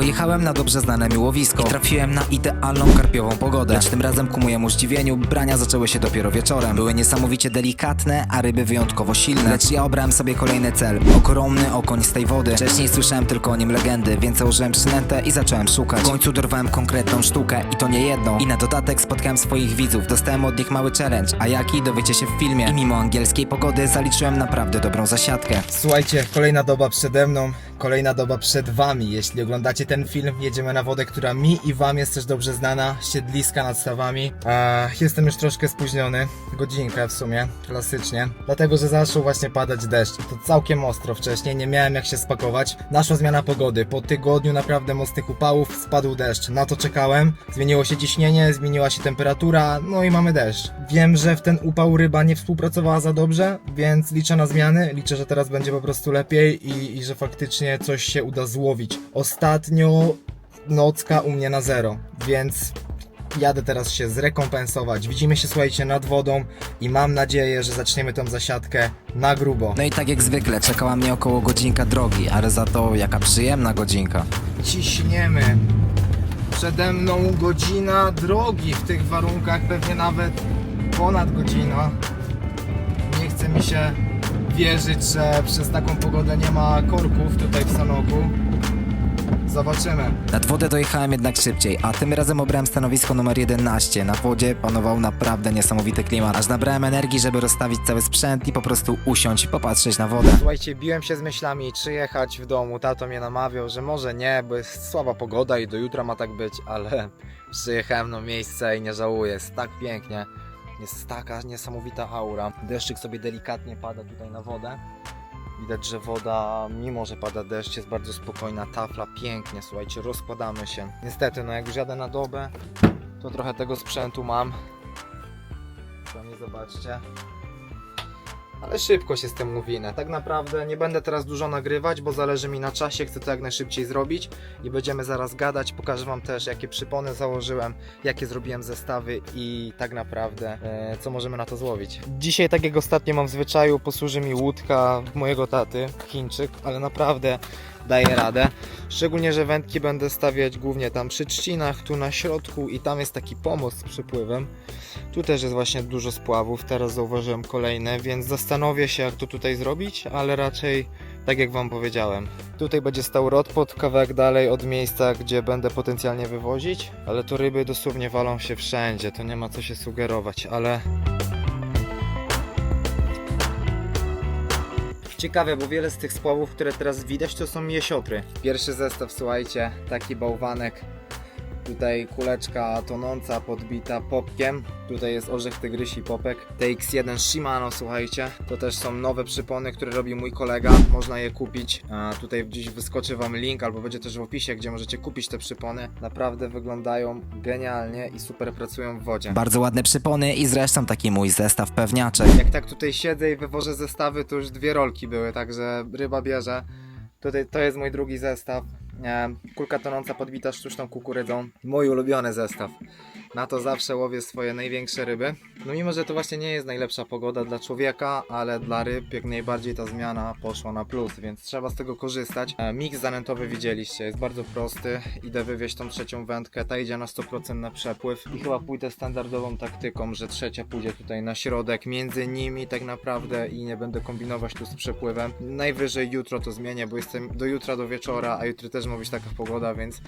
Pojechałem na dobrze znane miłowisko i trafiłem na idealną karpiową pogodę. Lecz tym razem ku mojemu zdziwieniu brania zaczęły się dopiero wieczorem. Były niesamowicie delikatne, a ryby wyjątkowo silne. Lecz ja obrałem sobie kolejny cel. Ogromny okoń z tej wody. Wcześniej słyszałem tylko o nim legendy, więc założyłem przynętę i zacząłem szukać. W końcu dorwałem konkretną sztukę i to nie jedną. I na dodatek spotkałem swoich widzów. Dostałem od nich mały challenge, a jaki dowiecie się w filmie. I mimo angielskiej pogody zaliczyłem naprawdę dobrą zasiadkę. Słuchajcie, kolejna doba przede mną, kolejna doba przed wami. Jeśli oglądacie ten film, jedziemy na wodę, która mi i wam jest też dobrze znana, siedliska nad stawami. Jestem już troszkę spóźniony, godzinkę w sumie, klasycznie, dlatego, że zaczął właśnie padać deszcz. To całkiem ostro wcześniej, nie miałem jak się spakować. Naszła zmiana pogody, po tygodniu naprawdę mocnych upałów spadł deszcz. Na to czekałem, zmieniło się ciśnienie, zmieniła się temperatura, no i mamy deszcz. Wiem, że w ten upał ryba nie współpracowała za dobrze, więc liczę na zmiany. Liczę, że teraz będzie po prostu lepiej i, i że faktycznie coś się uda złowić. Ostatnio nocka u mnie na zero, więc jadę teraz się zrekompensować. Widzimy się, słuchajcie, nad wodą i mam nadzieję, że zaczniemy tą zasiadkę na grubo. No i tak jak zwykle, czekała mnie około godzinka drogi, ale za to jaka przyjemna godzinka. ciśniemy. Przede mną godzina drogi w tych warunkach, pewnie nawet ponad godzina. Nie chce mi się wierzyć, że przez taką pogodę nie ma korków tutaj w Sanoku. Zobaczymy. Nad wodę dojechałem jednak szybciej, a tym razem obrałem stanowisko numer 11. Na wodzie panował naprawdę niesamowity klimat, aż nabrałem energii, żeby rozstawić cały sprzęt i po prostu usiąść i popatrzeć na wodę. Słuchajcie, biłem się z myślami, czy jechać w domu. Tato mnie namawiał, że może nie, bo jest słaba pogoda i do jutra ma tak być, ale przyjechałem na miejsce i nie żałuję. Jest tak pięknie. Jest taka niesamowita aura. Deszczyk sobie delikatnie pada tutaj na wodę. Widać, że woda, mimo że pada deszcz, jest bardzo spokojna. Tafla pięknie, słuchajcie, rozkładamy się. Niestety, no jak już jadę na dobę, to trochę tego sprzętu mam. Sami zobaczcie. Ale szybko się z tym uwinę. Tak naprawdę nie będę teraz dużo nagrywać, bo zależy mi na czasie, chcę to jak najszybciej zrobić i będziemy zaraz gadać. Pokażę Wam też, jakie przypony założyłem, jakie zrobiłem zestawy i tak naprawdę e, co możemy na to złowić. Dzisiaj, tak jak ostatnio mam w zwyczaju, posłuży mi łódka mojego taty, Chińczyk, ale naprawdę daje radę. Szczególnie, że wędki będę stawiać głównie tam przy trzcinach, tu na środku i tam jest taki pomost z przypływem. Tu też jest właśnie dużo spławów, teraz zauważyłem kolejne, więc zastanowię się jak to tutaj zrobić, ale raczej tak jak Wam powiedziałem. Tutaj będzie stał rodpot kawałek dalej od miejsca, gdzie będę potencjalnie wywozić, ale tu ryby dosłownie walą się wszędzie, to nie ma co się sugerować, ale... Ciekawe, bo wiele z tych spławów, które teraz widać, to są jesiotry. Pierwszy zestaw, słuchajcie, taki bałwanek Tutaj kuleczka tonąca, podbita popkiem. Tutaj jest orzech tygrysi popek. TX1 Shimano, słuchajcie. To też są nowe przypony, które robi mój kolega. Można je kupić. A tutaj gdzieś wyskoczy Wam link, albo będzie też w opisie, gdzie możecie kupić te przypony. Naprawdę wyglądają genialnie i super pracują w wodzie. Bardzo ładne przypony i zresztą taki mój zestaw pewniaczek. Jak tak tutaj siedzę i wywożę zestawy, to już dwie rolki były, także ryba bierze. Tutaj to jest mój drugi zestaw. E, Kulka tonąca podbita sztuczną kukurydzą. Mój ulubiony zestaw. Na to zawsze łowię swoje największe ryby. No mimo, że to właśnie nie jest najlepsza pogoda dla człowieka, ale dla ryb jak najbardziej ta zmiana poszła na plus, więc trzeba z tego korzystać. E, Miks zanętowy widzieliście, jest bardzo prosty. Idę wywieźć tą trzecią wędkę, ta idzie na 100% na przepływ i chyba pójdę standardową taktyką, że trzecia pójdzie tutaj na środek, między nimi tak naprawdę i nie będę kombinować tu z przepływem. Najwyżej jutro to zmienię, bo jestem do jutra, do wieczora, a jutro też ma być taka pogoda, więc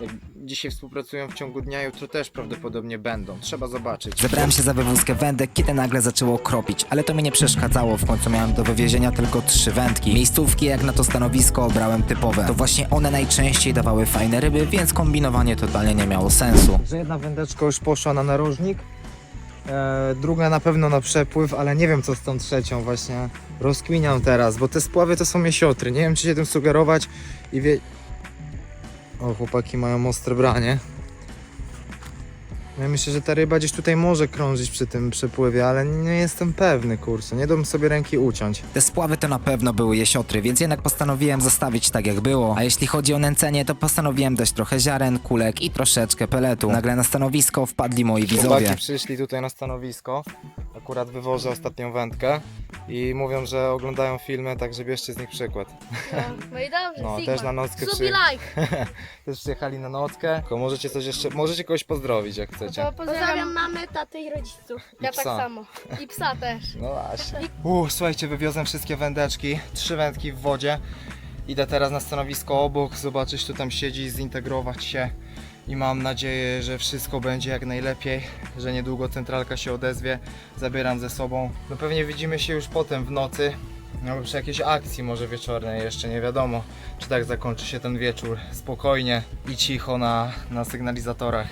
jak dzisiaj współpracują w ciągu dnia, jutro też prawdopodobnie będą. Trzeba zobaczyć. Zebrałem się za wywózkę wędek, kiedy nagle zaczęło kropić, ale to mi nie przeszkadzało, w końcu miałem do wywiezienia tylko trzy wędki. Miejscówki jak na to stanowisko obrałem typowe. To właśnie one najczęściej dawały fajne ryby, więc kombinowanie totalnie nie miało sensu. Że jedna wędeczka już poszła na narożnik, e, druga na pewno na przepływ, ale nie wiem co z tą trzecią właśnie rozkminiam teraz, bo te spławy to są jesiotry, nie wiem czy się tym sugerować i wie... O, chłopaki mają ostre branie. Ja myślę, że ta ryba gdzieś tutaj może krążyć przy tym przepływie, ale nie jestem pewny, kurczę, nie dam sobie ręki uciąć. Te spławy to na pewno były jesiotry, więc jednak postanowiłem zostawić tak jak było. A jeśli chodzi o nęcenie, to postanowiłem dać trochę ziaren, kulek i troszeczkę peletu. Nagle na stanowisko wpadli moi widzowie. Chłopaki przyszli tutaj na stanowisko. Akurat akurat wywożę ostatnią wędkę i mówią, że oglądają filmy, także bierzcie z nich przykład. No, no i dobrze, No, Sigma. też na nockę Subi przy... like. też przyjechali na nockę. Tylko możecie coś jeszcze, możecie kogoś pozdrowić jak No chcecie. to pozdrawiam mamy, tatę i rodziców. I Ja psa. tak samo. I psa też. No właśnie. Uuu, słuchajcie, wywiozłem wszystkie wędeczki, trzy wędki w wodzie. Idę teraz na stanowisko obok, zobaczyć kto tam siedzi, zintegrować się i mam nadzieję, że wszystko będzie jak najlepiej, że niedługo centralka się odezwie, zabieram ze sobą. No pewnie widzimy się już potem w nocy, no przy jakiejś akcji może wieczornej, jeszcze nie wiadomo, czy tak zakończy się ten wieczór spokojnie i cicho na, na sygnalizatorach.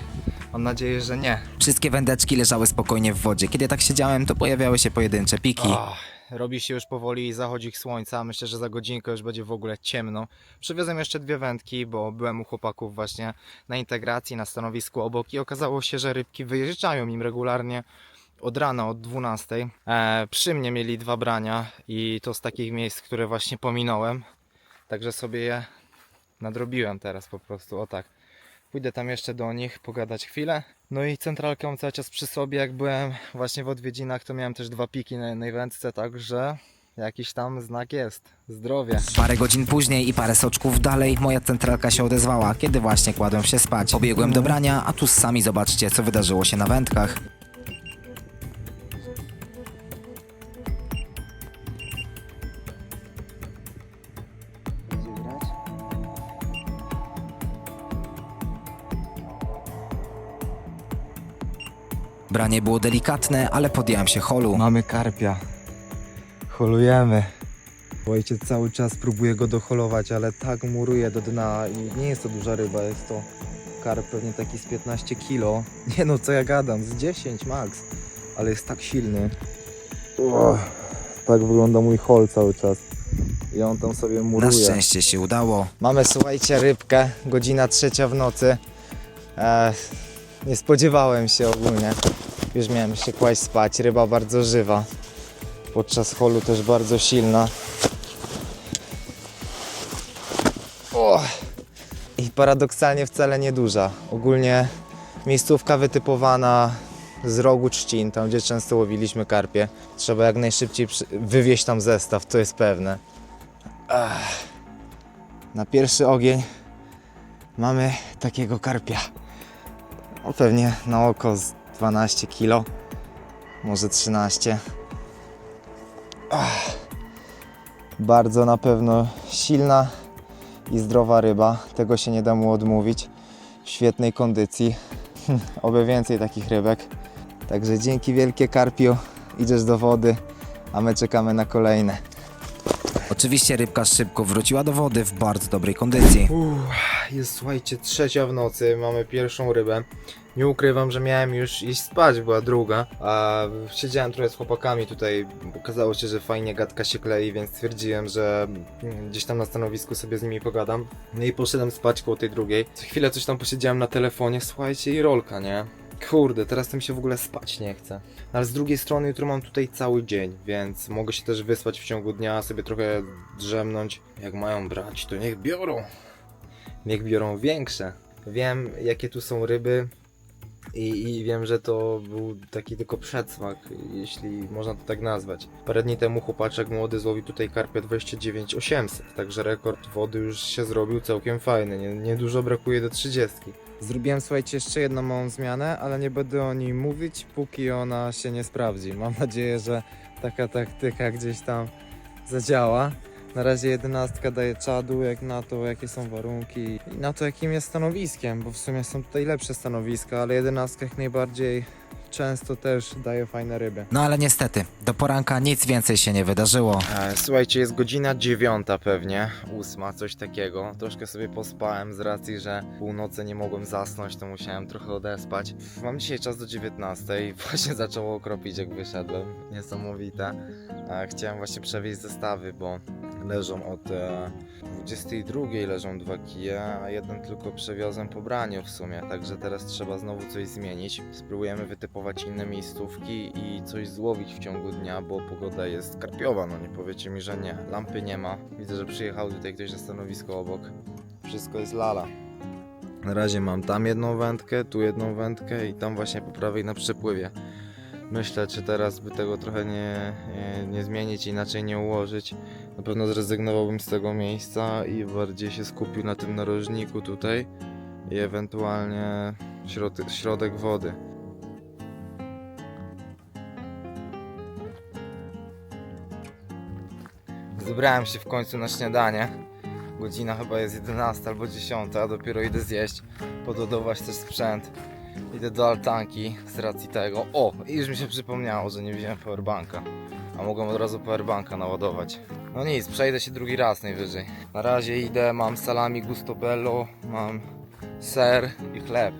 Mam nadzieję, że nie. Wszystkie wędeczki leżały spokojnie w wodzie. Kiedy tak siedziałem, to pojawiały się pojedyncze piki. Ach, robi się już powoli zachodzik słońca. Myślę, że za godzinkę już będzie w ogóle ciemno. Przywiozłem jeszcze dwie wędki, bo byłem u chłopaków właśnie na integracji, na stanowisku obok i okazało się, że rybki wyjeżdżają im regularnie od rana, od 12. E, przy mnie mieli dwa brania i to z takich miejsc, które właśnie pominąłem. Także sobie je nadrobiłem teraz po prostu, o tak. Pójdę tam jeszcze do nich, pogadać chwilę. No i centralkę mam cały czas przy sobie. Jak byłem właśnie w odwiedzinach, to miałem też dwa piki na jednej wędce, także jakiś tam znak jest. Zdrowie. Parę godzin później i parę soczków dalej moja centralka się odezwała, kiedy właśnie kładłem się spać. Pobiegłem do brania, a tu sami zobaczcie, co wydarzyło się na wędkach. Branie było delikatne, ale podjąłem się holu. Mamy karpia. Holujemy. Ojciec cały czas próbuje go doholować, ale tak muruje do dna i nie jest to duża ryba, jest to karp pewnie taki z 15 kilo. Nie no, co ja gadam, z 10 max, ale jest tak silny. Uch, tak wygląda mój hol cały czas. I on tam sobie Na muruje. szczęście się udało. Mamy, słuchajcie, rybkę, godzina trzecia w nocy. E, nie spodziewałem się ogólnie. Już miałem się kłaść spać. Ryba bardzo żywa. Podczas holu też bardzo silna. O! I paradoksalnie wcale nieduża. Ogólnie miejscówka wytypowana z rogu trzcin, tam gdzie często łowiliśmy karpie. Trzeba jak najszybciej wywieźć tam zestaw, to jest pewne. Ach. Na pierwszy ogień mamy takiego karpia. O pewnie na oko z 12 kg, może 13. Ach. Bardzo na pewno silna i zdrowa ryba. Tego się nie da mu odmówić. W świetnej kondycji. Oby więcej takich rybek. Także dzięki wielkie karpiu. Idziesz do wody, a my czekamy na kolejne. Oczywiście rybka szybko wróciła do wody w bardzo dobrej kondycji. Uff, jest słuchajcie, trzecia w nocy, mamy pierwszą rybę. Nie ukrywam, że miałem już iść spać, była druga. A siedziałem trochę z chłopakami tutaj, okazało się, że fajnie gadka się klei, więc stwierdziłem, że mm, gdzieś tam na stanowisku sobie z nimi pogadam. No i poszedłem spać koło tej drugiej. Co chwilę coś tam posiedziałem na telefonie, słuchajcie, i rolka, nie? Kurde, teraz to mi się w ogóle spać nie chce. No Ale z drugiej strony jutro mam tutaj cały dzień, więc mogę się też wyspać w ciągu dnia, sobie trochę drzemnąć. Jak mają brać, to niech biorą. Niech biorą większe. Wiem, jakie tu są ryby i, i wiem, że to był taki tylko przedsmak, jeśli można to tak nazwać. Parę dni temu chłopaczek młody złowił tutaj karpia 29800, także rekord wody już się zrobił całkiem fajny. Nie, nie dużo brakuje do 30. Zrobiłem, słuchajcie, jeszcze jedną małą zmianę, ale nie będę o niej mówić, póki ona się nie sprawdzi. Mam nadzieję, że taka taktyka gdzieś tam zadziała. Na razie jedenastka daje czadu, jak na to, jakie są warunki i na to, jakim jest stanowiskiem, bo w sumie są tutaj lepsze stanowiska, ale jedenastka jak najbardziej często też daje fajne ryby. No ale niestety, do poranka nic więcej się nie wydarzyło. E, Słuchajcie, jest godzina dziewiąta pewnie, ósma, coś takiego. Troszkę sobie pospałem z racji, że północy nie mogłem zasnąć, to musiałem trochę odespać. Mam dzisiaj czas do 19, właśnie zaczęło okropić jak wyszedłem, niesamowite. E, Chciałem właśnie przewieźć zestawy, bo leżą od e, 22 leżą dwa kije, a jeden tylko przewiozłem po braniu w sumie, także teraz trzeba znowu coś zmienić. Spróbujemy wytypować inne miejscówki i coś złowić w ciągu dnia, bo pogoda jest karpiowa, no nie powiecie mi, że nie. Lampy nie ma. Widzę, że przyjechał tutaj ktoś na stanowisko obok. Wszystko jest lala. Na razie mam tam jedną wędkę, tu jedną wędkę i tam właśnie po prawej na przepływie. Myślę, czy teraz by tego trochę nie, nie, zmienić, inaczej nie ułożyć. Na pewno zrezygnowałbym z tego miejsca i bardziej się skupił na tym narożniku tutaj i ewentualnie środek, środek wody. Zebrałem się w końcu na śniadanie. Godzina chyba jest 11 albo 10, a dopiero idę zjeść, podładować też sprzęt. Idę do altanki z racji tego. O, już mi się przypomniało, że nie wziąłem powerbanka. A mogłem od razu powerbanka naładować. No nic, przejdę się drugi raz najwyżej. Na razie idę, mam salami gusto bello, mam ser i chleb.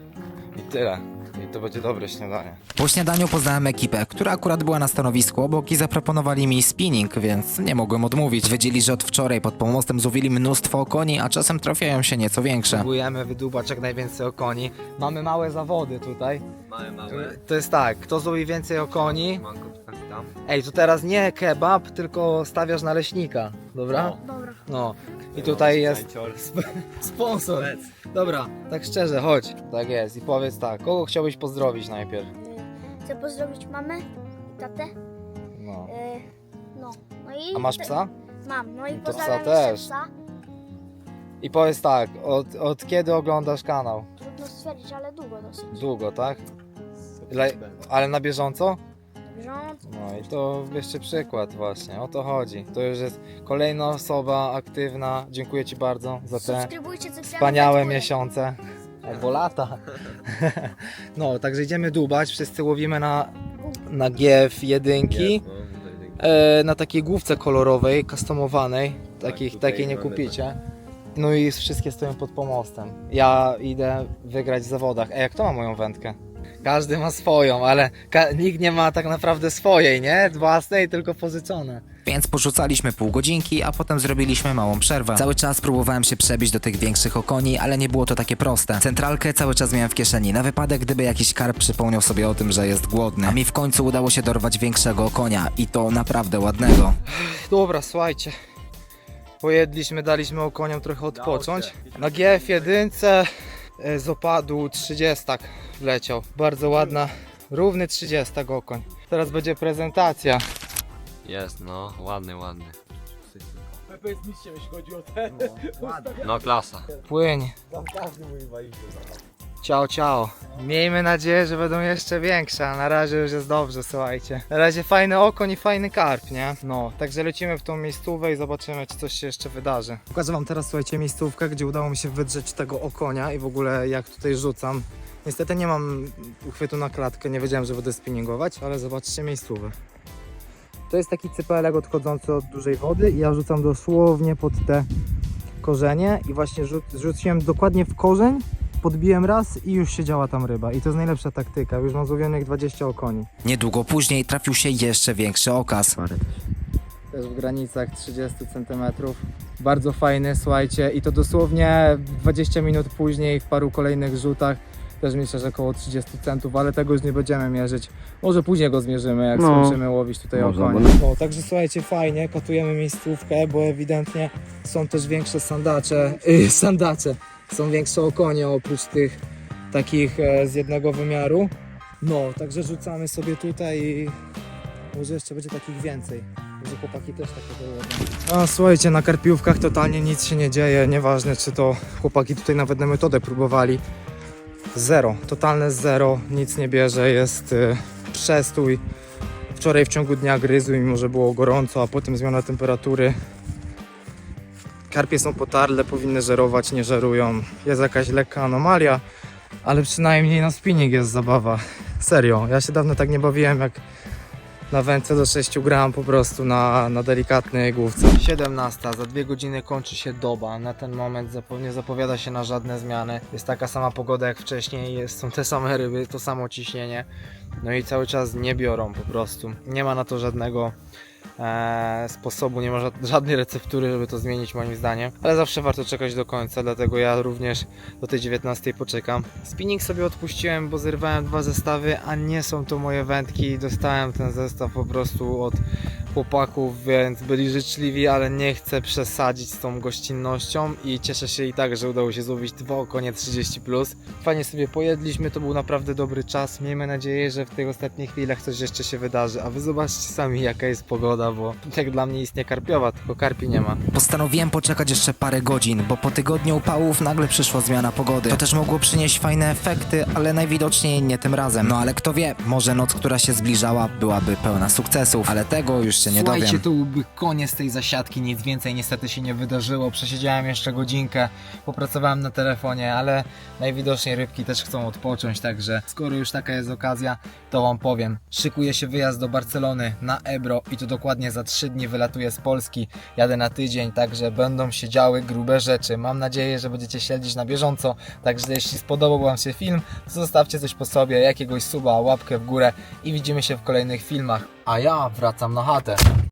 I tyle. I to będzie dobre śniadanie. Po śniadaniu poznałem ekipę, która akurat była na stanowisku obok i zaproponowali mi spinning, więc nie mogłem odmówić. Wiedzieli, że od wczoraj pod pomostem złowili mnóstwo koni, a czasem trafiają się nieco większe. Próbujemy wydubać jak najwięcej okoni. Mamy małe zawody tutaj. Małe, małe. To jest tak, kto złowi więcej okoni, Manko tam. Ej, to teraz nie kebab, tylko stawiasz naleśnika, dobra? Dobra. No. I tutaj jest sponsor. Dobra, tak szczerze, chodź. Tak jest. I powiedz tak, kogo chciałbyś pozdrowić najpierw? Chcę pozdrowić mamę i tatę. No. Y, No. no i A masz psa? Mam. No i To psa pozdrawiam też. psa. I powiedz tak, od, od kiedy oglądasz kanał? Trudno stwierdzić, ale długo dosyć. Długo, tak? Ale na bieżąco? No i to jeszcze przykład właśnie, o to chodzi. To już jest kolejna osoba aktywna. Dziękuję Ci bardzo za te Subskrybujcie wspaniałe miesiące. Albo lata. No, także idziemy dubać. Wszyscy łowimy na, na GF jedynki. E, na takiej główce kolorowej, customowanej. Takich, tutaj takiej nie mamy kupicie. No i wszystkie stoją pod pomostem. Ja idę wygrać w zawodach. Ej, jak to ma moją wędkę? Każdy ma swoją, ale nikt nie ma tak naprawdę swojej, nie? Własnej, tylko pożyczone. Więc porzucaliśmy pół godzinki, a potem zrobiliśmy małą przerwę. Cały czas próbowałem się przebić do tych większych okoni, ale nie było to takie proste. Centralkę cały czas miałem w kieszeni, na wypadek gdyby jakiś karp przypomniał sobie o tym, że jest głodny. A mi w końcu udało się dorwać większego okonia i to naprawdę ładnego. Dobra, słuchajcie. Pojedliśmy, daliśmy okoniom trochę odpocząć. Na GF1 e, z opadu 30 wleciał. Bardzo ładna, równy 30 okoń. Teraz będzie prezentacja. Jest, no, ładny, ładny. Pepe jest mistrzem, jeśli chodzi o te. No klasa. Płyń. Tam każdy mój walił. Ciao, ciao. Miejmy nadzieję, że będą jeszcze większe, a na razie już jest dobrze, słuchajcie. Na razie fajny okoń i fajny karp, nie? No, także lecimy w tą miejscówkę i zobaczymy, czy coś się jeszcze wydarzy. Pokażę wam teraz, słuchajcie, miejscówkę, gdzie udało mi się wydrzeć tego okonia i w ogóle jak tutaj rzucam. Niestety nie mam uchwytu na klatkę, nie wiedziałem, że będę spinningować, ale zobaczcie miejscówę. To jest taki cypelek odchodzący od dużej wody i ja rzucam dosłownie pod te korzenie i właśnie rzu- rzuciłem dokładnie w korzeń podbiłem raz i już siedziała tam ryba. I to jest najlepsza taktyka. Już mam złowionych 20 okoni. Niedługo później trafił się jeszcze większy okaz. Też w granicach 30 cm. Bardzo fajny, słuchajcie. I to dosłownie 20 minut później w paru kolejnych rzutach. Też myślę, że około 30 centów, ale tego już nie będziemy mierzyć. Może później go zmierzymy, jak No. skończymy łowić tutaj Może, okonie. No, także słuchajcie, fajnie, katujemy miejscówkę, bo ewidentnie są też większe sandacze, yy, sandacze. Są większe okonie oprócz tych takich e, z jednego wymiaru. No, także rzucamy sobie tutaj i może jeszcze będzie takich więcej. Może chłopaki też takie dołożą. A słuchajcie, na karpiówkach totalnie nic się nie dzieje. Nieważne, czy to chłopaki tutaj nawet na metodę próbowali. Zero, totalne zero, nic nie bierze, jest y, przestój. Wczoraj w ciągu dnia gryzły, mimo że było gorąco, a potem zmiana temperatury. Karpie są potarle, powinny żerować, nie żerują. Jest jakaś lekka anomalia, ale przynajmniej na spinning jest zabawa. Serio, ja się dawno tak nie bawiłem jak na wędce do 6 gram po prostu na, na delikatnej główce. 17, za dwie godziny kończy się doba. Na ten moment nie zapowiada się na żadne zmiany. Jest taka sama pogoda jak wcześniej, jest, są te same ryby, to samo ciśnienie. No i cały czas nie biorą po prostu. Nie ma na to żadnego sposobu, nie ma ża- żadnej receptury, żeby to zmienić moim zdaniem. Ale zawsze warto czekać do końca, dlatego ja również do tej 19 poczekam. Spinning sobie odpuściłem, bo zerwałem dwa zestawy, a nie są to moje wędki. Dostałem ten zestaw po prostu od chłopaków, więc byli życzliwi, ale nie chcę przesadzić z tą gościnnością i cieszę się i tak, że udało się złowić dwa okonie 30+. Plus. Fajnie sobie pojedliśmy, to był naprawdę dobry czas. Miejmy nadzieję, że w tych ostatnich chwilach coś jeszcze się wydarzy, a wy zobaczcie sami jaka jest pogoda, bo jak dla mnie istnieje karpiowa, tylko karpi nie ma. Postanowiłem poczekać jeszcze parę godzin, bo po tygodniu upałów nagle przyszła zmiana pogody. To też mogło przynieść fajne efekty, ale najwidoczniej nie tym razem. No ale kto wie, może noc, która się zbliżała, byłaby pełna sukcesów, ale tego już się nie Słuchajcie, dowiem. to byłby koniec tej zasiadki, nic więcej niestety się nie wydarzyło. Przesiedziałem jeszcze godzinkę, popracowałem na telefonie, ale najwidoczniej rybki też chcą odpocząć, także skoro już taka jest okazja, to wam powiem. Szykuje się wyjazd do Barcelony na Ebro i to dokładnie za 3 dni wylatuję z Polski. Jadę na tydzień, także będą się działy grube rzeczy. Mam nadzieję, że będziecie śledzić na bieżąco, także jeśli spodobał wam się film, to zostawcie coś po sobie, jakiegoś suba, łapkę w górę i widzimy się w kolejnych filmach. A ja wracam na chatę.